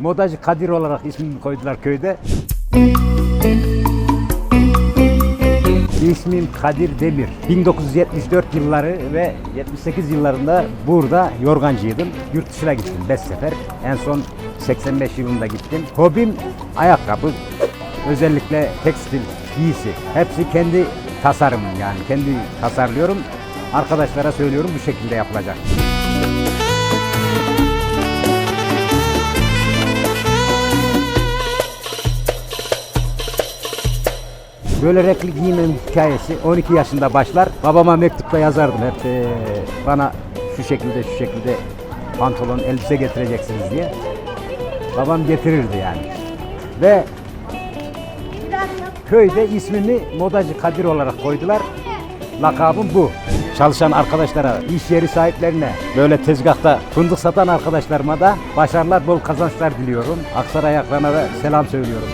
Modacı Kadir olarak ismini koydular köyde. İsmim Kadir Demir. 1974 yılları ve 78 yıllarında burada yorgancıydım. Yurt dışına gittim 5 sefer. En son 85 yılında gittim. Hobim ayakkabı. Özellikle tekstil, giysi. Hepsi kendi tasarımım yani. Kendi tasarlıyorum. Arkadaşlara söylüyorum bu şekilde yapılacak. Böyle renkli giyimim hikayesi 12 yaşında başlar. Babama mektupta yazardım hep eee, bana şu şekilde şu şekilde pantolon elbise getireceksiniz diye. Babam getirirdi yani. Ve köyde ismimi modacı Kadir olarak koydular. Lakabım bu. Çalışan arkadaşlara, iş yeri sahiplerine, böyle tezgahta fındık satan arkadaşlarıma da başarılar, bol kazançlar diliyorum. Aksaray ayaklarına da selam söylüyorum.